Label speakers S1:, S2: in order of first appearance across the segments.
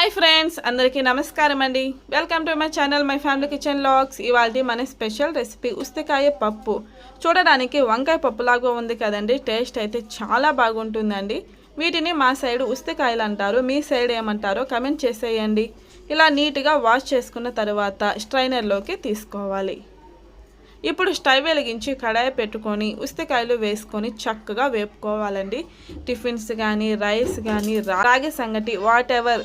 S1: Hi friends అందరికీ నమస్కారం అండి. Welcome to my channel my family kitchen logs ఇవాళ మన స్పెషల్ రెసిపీ ఉస్తకాయ పప్పు. చూడడానికి వంకాయ పప్పులాగా ఉంది కదండి. టేస్ట్ అయితే చాలా బాగుంటుందండి. వీటిని మా సైడ్ ఉస్తకాయలు అంటారు. మీ సైడ్ ఏమంటారో కమెంట్ చేసేయండి. ఇలా నీట్గా వాష్ చేసుకున్న తర్వాత స్ట్రైనర్లోకి తీసుకోవాలి. ఇప్పుడు స్టవ్ వెలిగించి కడాయి పెట్టుకొని ఉస్తికాయలు వేసుకొని చక్కగా వేపుకోవాలండి. టిఫిన్స్ కానీ రైస్ కానీ రాగి సంగటి వాట్ ఎవర్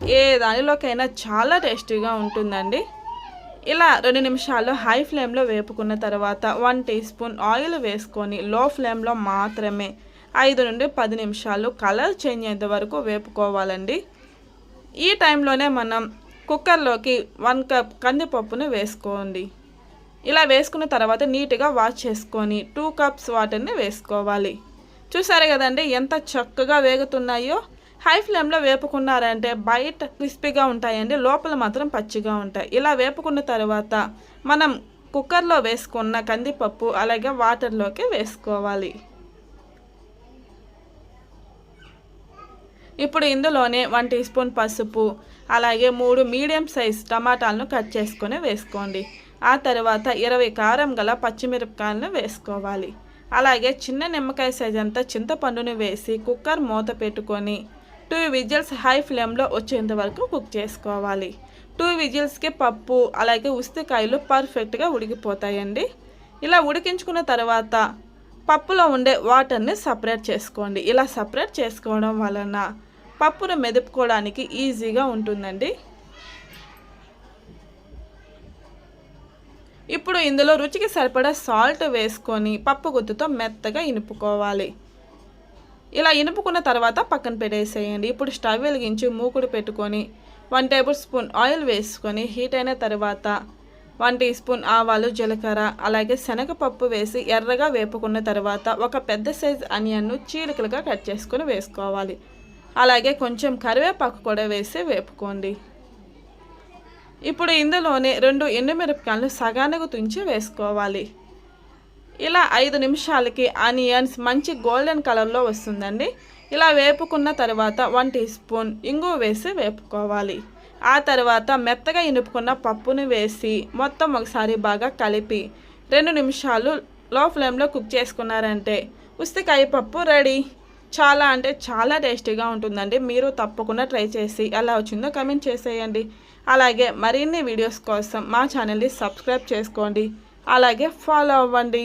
S1: ఏ దానిలోకైనా చాలా టేస్టీగా ఉంటుందండి. ఇలా రెండు నిమిషాలు హై ఫ్లేమ్లో వేపుకున్న తర్వాత వన్ టీ స్పూన్ ఆయిల్ వేసుకొని లో ఫ్లేమ్లో మాత్రమే ఐదు నుండి పది నిమిషాలు కలర్ చేంజ్ అయ్యేంత వరకు వేపుకోవాలండి. ఈ టైంలోనే మనం కుక్కర్లోకి వన్ కప్ కందిపప్పును వేసుకోండి. ఇలా వేసుకున్న తర్వాత నీట్గా వాష్ చేసుకొని టూ కప్స్ వాటర్ని వేసుకోవాలి. చూసారు కదండి ఎంత చక్కగా వేగుతున్నాయో? హై ఫ్లేమ్లో వేపుకున్నారంటే బయట క్రిస్పీగా ఉంటాయండి లోపల మాత్రం పచ్చిగా ఉంటాయి. ఇలా వేపుకున్న తర్వాత మనం కుక్కర్లో వేసుకున్న కందిపప్పు అలాగే వాటర్లోకి వేసుకోవాలి. ఇప్పుడు ఇందులోనే వన్ టీ స్పూన్ పసుపు అలాగే మూడు మీడియం సైజ్ టమాటాలను కట్ చేసుకొని వేసుకోండి. ఆ తర్వాత ఇరవై కారం గల పచ్చిమిరపకాయలను వేసుకోవాలి. అలాగే చిన్న నిమ్మకాయ సైజ్ అంతా చింతపండుని వేసి కుక్కర్ మూత పెట్టుకొని టూ విజిల్స్ హై ఫ్లేమ్లో వచ్చేంత వరకు కుక్ చేసుకోవాలి. టూ విజిల్స్కి పప్పు అలాగే ఉస్తికాయలు పర్ఫెక్ట్గా ఉడికిపోతాయండి. ఇలా ఉడికించుకున్న తర్వాత పప్పులో ఉండే వాటర్ని సపరేట్ చేసుకోండి. ఇలా సపరేట్ చేసుకోవడం వలన పప్పును మెదుపుకోవడానికి ఈజీగా ఉంటుందండి. ఇప్పుడు ఇందులో రుచికి సరిపడా సాల్ట్ వేసుకొని పప్పు గుత్తుతో మెత్తగా ఇనుపుకోవాలి. ఇలా ఇనుపుకున్న తర్వాత పక్కన పెట్టేసేయండి. ఇప్పుడు స్టవ్ వెలిగించి మూకుడు పెట్టుకొని వన్ టేబుల్ స్పూన్ ఆయిల్ వేసుకొని హీట్ అయిన తర్వాత వన్ టీ స్పూన్ ఆవాలు జీలకర్ర అలాగే శనగపప్పు వేసి ఎర్రగా వేపుకున్న తర్వాత ఒక పెద్ద సైజ్ అనియన్ను చీలికలుగా కట్ చేసుకొని వేసుకోవాలి. అలాగే కొంచెం కరివేపాకు కూడా వేసి వేపుకోండి. ఇప్పుడు ఇందులోనే రెండు ఎండుమిరపకాయలను సగానికి తుంచి వేసుకోవాలి. ఇలా ఐదు నిమిషాలకి ఆనియన్స్ మంచి గోల్డెన్ కలర్లో వస్తుందండి. ఇలా వేపుకున్న తర్వాత వన్ టీ స్పూన్ ఇంగు వేసి వేపుకోవాలి. ఆ తర్వాత మెత్తగా ఇనుపుకున్న పప్పును వేసి మొత్తం ఒకసారి బాగా కలిపి రెండు నిమిషాలు లో ఫ్లేమ్లో కుక్ చేసుకున్నారంటే ఉస్తికాయ పప్పు రెడీ. చాలా అంటే చాలా టేస్టీగా ఉంటుందండి. మీరు తప్పకుండా ట్రై చేసి ఎలా వచ్చిందో కమెంట్ చేసేయండి. అలాగే మరిన్ని వీడియోస్ కోసం మా ఛానల్ని సబ్స్క్రైబ్ చేసుకోండి. అలాగే ఫాలో అవ్వండి.